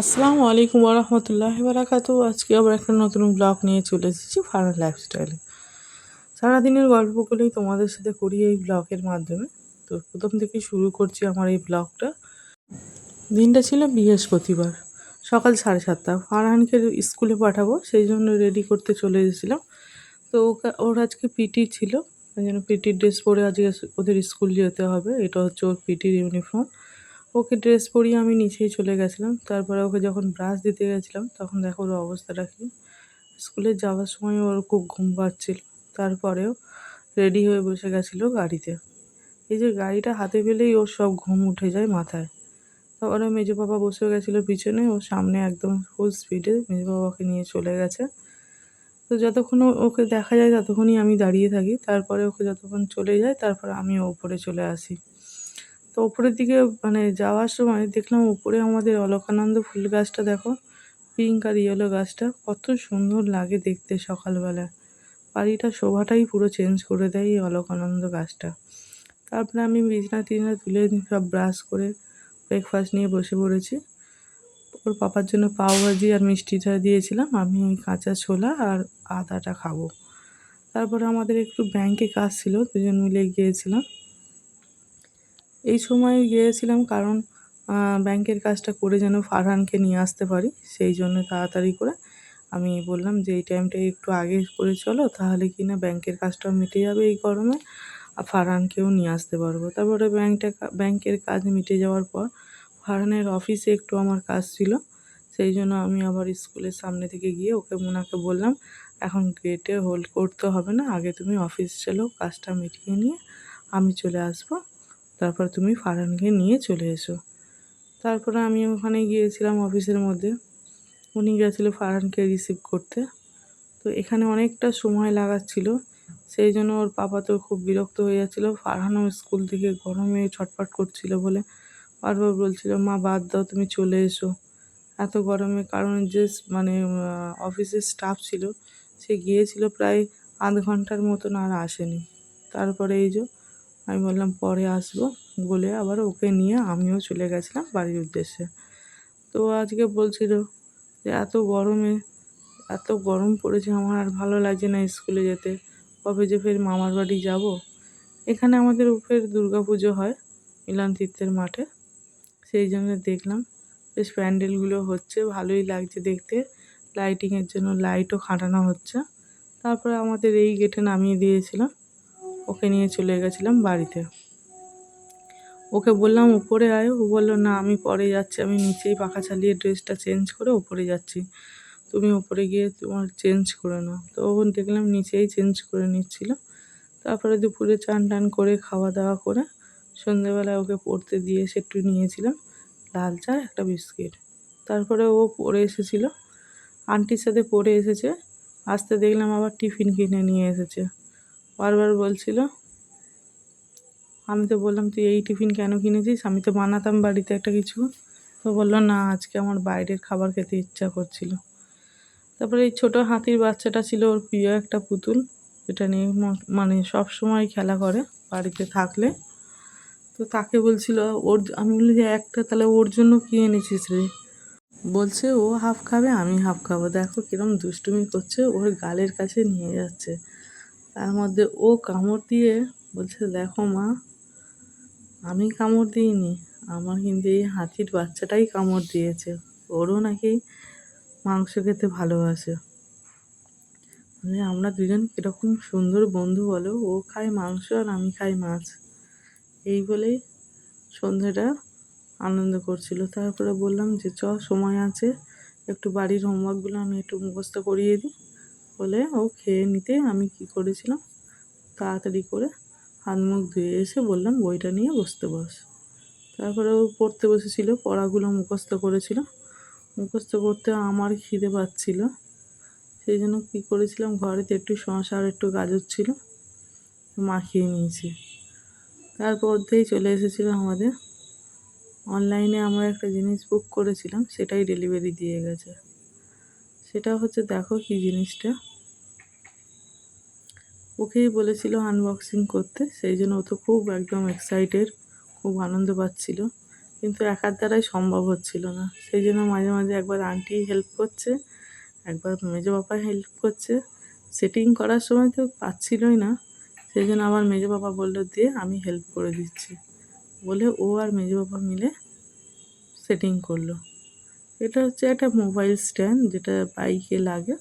আসসালামু আলাইকুম রহমতুল্লাহ বারাকাতু আজকে আবার একটা নতুন ব্লগ নিয়ে চলে এসেছি ফারান লাইফস্টাইলে। সারাদিনের গল্পগুলোই তোমাদের সাথে করি এই ব্লগের মাধ্যমে। তো প্রথম থেকে শুরু করছি আমার এই ব্লগটা। দিনটা ছিল বৃহস্পতিবার, সকাল সাড়ে সাতটা। ফারহানকে স্কুলে পাঠাবো, সেই জন্য রেডি করতে চলে এসেছিলাম। তো ওর আজকে পিটি ছিল। জন্য পিটির ড্রেস পরে আজকে ওদের স্কুল যেতে হবে। এটা হচ্ছে ওর পিটির ইউনিফর্ম ওকে ড্রেস পরিয়ে আমি নিচেই চলে গেছিলাম। তারপরে ওকে যখন ব্রাশ দিতে গেছিলাম, তখন দেখো ওর অবস্থাটা কি। স্কুলে যাওয়ার সময় ওর খুব ঘুম পাচ্ছিল। তারপরেও রেডি হয়ে বসে গেছিল গাড়িতে। এই যে গাড়িটা হাতে পেলেই ওর সব ঘুম উঠে যায় মাথায়। তারপরে মেজো বাবা বসে গেছিল পিছনে, ও সামনে একদম ফুল স্পিডে মেজো বাবাকে নিয়ে চলে গেছে। তো যতক্ষণ ওকে দেখা যায়, ততক্ষণই আমি দাঁড়িয়ে থাকি। তারপরে ওকে যতক্ষণ চলে যায়, তারপরে আমি ওপরে চলে আসি। তো ওপরের দিকে মানে যাওয়ার সময় দেখলাম উপরে আমাদের অলকানন্দ ফুল গাছটা দেখো, পিঙ্ক আর ইয়েলো গাছটা, কত সুন্দর লাগে দেখতে সকালবেলা। বাড়িটা শোভাটাই পুরো চেঞ্জ করে দেয় এই অলকানন্দ গাছটা। তারপরে আমি বিছনা টিছনা তুলে সব ব্রাশ করে ব্রেকফাস্ট নিয়ে বসে পড়েছি। ওর পাপার জন্য পাওভাজি আর মিষ্টিটা দিয়েছিলাম, আমি কাঁচা ছোলা আর আদাটা খাব। তারপরে আমাদের একটু ব্যাংকে কাজ ছিল, দুজন মিলে গিয়েছিলাম। এই সময় গিয়েছিলাম কারণ ব্যাংকের কাজটা করে যেন ফারহানকে নিয়ে আসতে পারি, সেই জন্য তাড়াতাড়ি করে আমি বললাম যে এই টাইমটা একটু আগে করে চলো, তাহলে কি না ব্যাংকের কাজটাও মিটে যাবে এই গরমে, আর ফারহানকেও নিয়ে আসতে পারব। তারপরে ব্যাংকটা ব্যাংকের কাজ মিটে যাওয়ার পর ফারহানের অফিসে একটু আমার কাজ ছিল, সেই জন্য আমি আবার স্কুলের সামনে থেকে গিয়ে ওকে মোনাকে বললাম, এখন গেটে হোল্ড করতে হবে না, আগে তুমি অফিস চলো, কাজটা মিটিয়ে নিয়ে আমি চলে আসব। তারপর তুমি ফারহানকে নিয়ে চলে এসো। তারপরে আমি ওখানে গিয়েছিলাম অফিসের মধ্যে। উনি গেছিল ফারহানকে রিসিভ করতে। তো এখানে অনেকটা সময় লাগাচ্ছিল। সেই জন্য ওর পাপা তো খুব বিরক্ত হয়ে যাচ্ছিল। ফারহানও স্কুল থেকে গরমে ছটফট করছিল বলে বারবার বলছিল, মা, বাদ দাও, তুমি চলে এসো। এত গরমে, কারণ যে মানে অফিসের স্টাফ ছিল, সে গিয়েছিল প্রায় আধ ঘণ্টার মতন আর আসেনি। তারপরে এই যে আমি বললাম, পরে আসব। বলে আবার ওকে নিয়ে আমিও চলে গেছিলাম বাড়ির উদ্দেশ্যে। তো আজকে বলছিল যে, এত গরমে, এত গরম পড়েছে, আমার আর ভালো লাগছে না স্কুলে যেতে। কবে যে ফের মামার বাড়ি যাব? এখানে আমাদের দুর্গা পুজো হয় মিলন তীর্থের মাঠে। সেই জন্য দেখলাম বেশ প্যান্ডেলগুলো হচ্ছে, ভালোই লাগছে দেখতে। লাইটিংয়ের জন্য লাইটও খাটানো হচ্ছে। তারপরে আমাদের এই গেটে নামিয়ে দিয়েছিলাম। ওকে নিয়ে চলে গেছিলাম বাড়িতে। ওকে বললাম, উপরে আয়। ও বলল, না, আমি পরে যাচ্ছি। আমি নিচেই পাখা চালিয়ে ড্রেসটা চেঞ্জ করে উপরে যাচ্ছি। তুমি ওপরে গিয়ে তোমার চেঞ্জ করে নাও। তো ওখান দেখলাম নিচেই চেঞ্জ করে নিচ্ছিল। তারপরে দুপুরে চান টান করে খাওয়া দাওয়া করে সন্ধেবেলায় ওকে পড়তে দিয়ে এসে একটু নিয়েছিলাম লাল চা, একটা বিস্কিট। তারপরে ও পড়ে এসেছিল। আন্টির সাথে পড়ে এসেছে। আসতে দেখলাম আবার টিফিন কিনে নিয়ে এসেছে। বারবার বলছিল। আমি তো বললাম, তুই এই টিফিন কেন কিনেছিস? আমি তো বানাতাম বাড়িতে একটা কিছু। তো বলল, না, আজকে আমার বাইরের খাবার খেতে ইচ্ছা করছিল। তারপরে এই ছোটো হাতির বাচ্চাটা ছিল ওর প্রিয় একটা পুতুল, যেটা নিয়ে মানে সব সময় খেলা করে বাড়িতে থাকলে। তো তাকে বলছিল, ওর আমি বলি যে একটা তাহলে ওর জন্য কী এনেছিস রে? বলছে, ও হাফ খাবে, আমি হাফ খাব। দেখো কিরম দুষ্টুমি করছে, ওর গালের কাছে নিয়ে যাচ্ছে। তার মধ্যে ও কামড় দিয়ে বলছে, দেখো মা, আমি কামড় দিইনি। আমার কিন্তু এই হাতির বাচ্চাটাই কামড় দিয়েছে। ওরও নাকি মাংস খেতে ভালোবাসে। মানে আমরা দুজন কীরকম সুন্দর বন্ধু বলো। ও খায় মাংস আর আমি খাই মাছ। এই বলেই সন্ধেটা আনন্দ করছিল। তারপরে বললাম যে, চ, সময় আছে। একটু বাড়ির হোমওয়ার্কগুলো আমি একটু মুখস্থ করিয়ে দিই। বলে, ও খেয়ে নিতে আমি কি করেছিলাম? তাড়াতাড়ি করে হাত মুখ ধুয়ে এসে বললাম, বইটা নিয়ে বসতে বস। তারপরে ও পড়তে বসেছিল, পড়াগুলো মুখস্থ করেছিল। মুখস্থ করতে আমার খিদে পাচ্ছিল। সেই জন্য কী করেছিলাম, ঘরেতে একটু শশা আর একটু গাজর ছিল, মাখিয়ে নিয়েছি। তারপর দিয়েই চলে এসেছিল আমাদের। অনলাইনে আমরা একটা জিনিস বুক করেছিলাম, সেটাই ডেলিভারি দিয়ে গেছে। সেটা হচ্ছে দেখো কী জিনিসটা। ওকেই বলেছিল আনবক্সিং করতে, সেই জন্য ও তো খুব একদম এক্সাইটেড খুব আনন্দ পাচ্ছিল। কিন্তু একার দ্বারাই সম্ভব হচ্ছিল না। সেই জন্য মাঝে মাঝে একবার আন্টি হেল্প করছে, একবার মেজো বাবা হেল্প করছে। সেটিং করার সময় তো পাচ্ছিলই না, সেই জন্য আমার মেজো বাবা বলল দিয়ে আমি হেল্প করে দিচ্ছি। বলে ও আর মেজো বাবা মিলে সেটিং করল। এটা হচ্ছে একটা মোবাইল স্ট্যান্ড যেটা বাইকে লাগে।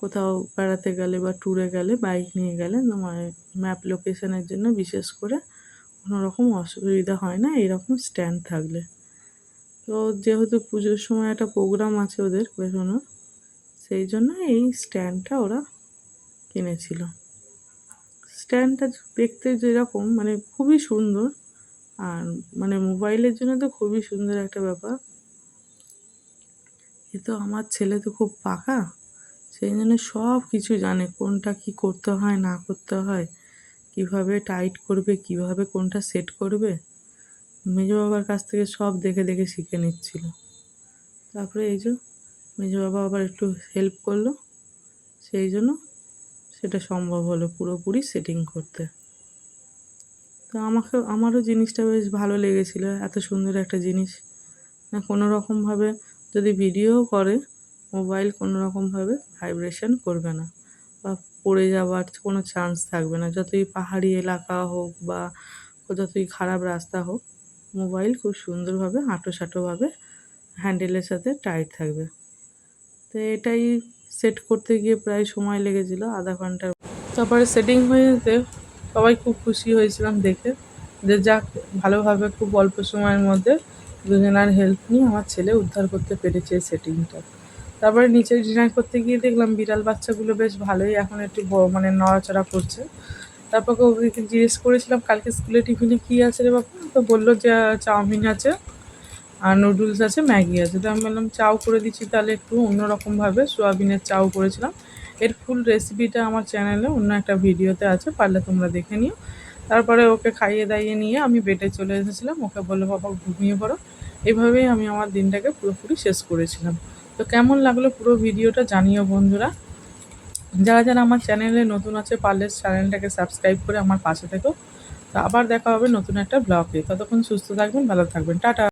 কোথাও বেড়াতে গেলে বা ট্যুরে গেলে বাইক নিয়ে গেলে তোমার ম্যাপ লোকেশনের জন্য বিশেষ করে কোনো রকম অসুবিধা হয় না, এরকম স্ট্যান্ড থাকলে। তো যেহেতু পুজোর সময় একটা প্রোগ্রাম আছে ওদের বেরোনোর, সেই জন্য এই স্ট্যান্ডটা ওরা কিনেছিল। স্ট্যান্ডটা দেখতে যেরকম মানে খুবই সুন্দর, আর মানে মোবাইলের জন্য তো খুবই সুন্দর একটা ব্যাপার। এ তো আমার ছেলে তো খুব পাকা, সেই জন্য সব কিছু জানে কোনটা কি করতে হয়, না করতে হয়, কীভাবে টাইট করবে, কীভাবে কোনটা সেট করবে। মেজো বাবার কাছ থেকে সব দেখে দেখে শিখে নিচ্ছিল। তারপরে এই যে মেজো বাবা আবার একটু হেল্প করল, সেই জন্য সেটা সম্ভব হলো পুরোপুরি সেটিং করতে। তো আমাকে, আমারও জিনিসটা বেশ ভালো লেগেছিলো, এত সুন্দর একটা জিনিস। না, কোনো রকমভাবে যদি ভিডিও করে মোবাইল কোনো রকমভাবে ভাইব্রেশন করবে না বা পড়ে যাওয়ার কোনো চান্স থাকবে না। যতই পাহাড়ি এলাকা হোক বা যতই খারাপ রাস্তা হোক মোবাইল খুব সুন্দরভাবে হাঁটো সাঁটোভাবে হ্যান্ডেলের সাথে টাইট থাকবে। তো এটাই সেট করতে গিয়ে প্রায় সময় লেগেছিল, আধা ঘণ্টার। তারপরে সেটিং হয়ে যেতে সবাই খুব খুশি হয়েছিলাম দেখে। যে যাক, ভালোভাবে খুব অল্প সময়ের মধ্যে দুজনার হেল্প নিয়ে আমার ছেলে উদ্ধার করতে পেরেছে এই সেটিংটা তারপরে নিচে ডিনার করতে গিয়ে দেখলাম বিড়াল বাচ্চাগুলো বেশ ভালোই এখন একটু মানে নড়াচড়া করছে। তারপর ওকে জিজ্ঞেস করেছিলাম, কালকে স্কুলে টিফিনে কী আছে রে বাবা তো বলল যে, চাউমিন আছে আর নুডলস আছে, ম্যাগি আছে। তো আমি বললাম চাউ করে দিচ্ছি তাহলে একটু। অন্যরকমভাবে সোয়াবিনের চাউ করেছিলাম। এর ফুল রেসিপিটা আমার চ্যানেলে অন্য একটা ভিডিওতে আছে, পারলে তোমরা দেখে নিও। তারপরে ওকে খাইয়ে দাইয়ে নিয়ে আমি বেডে চলে এসেছিলাম। ওকে বলল, বাবা, ঘুমিয়ে পড়ো। এভাবেই আমি আমার দিনটাকে পুরোপুরি শেষ করেছিলাম। তো কেমন লাগল পুরো ভিডিওটা জানিও বন্ধুরা। যারা যারা আমার চ্যানেলে নতুন আছে, পারলে চ্যানেলটাকে সাবস্ক্রাইব করে আমার পাশে থেকো। তো আবার দেখা হবে নতুন একটা ব্লগে ততক্ষণ সুস্থ থাকবেন, ভালো থাকবেন। টাটা।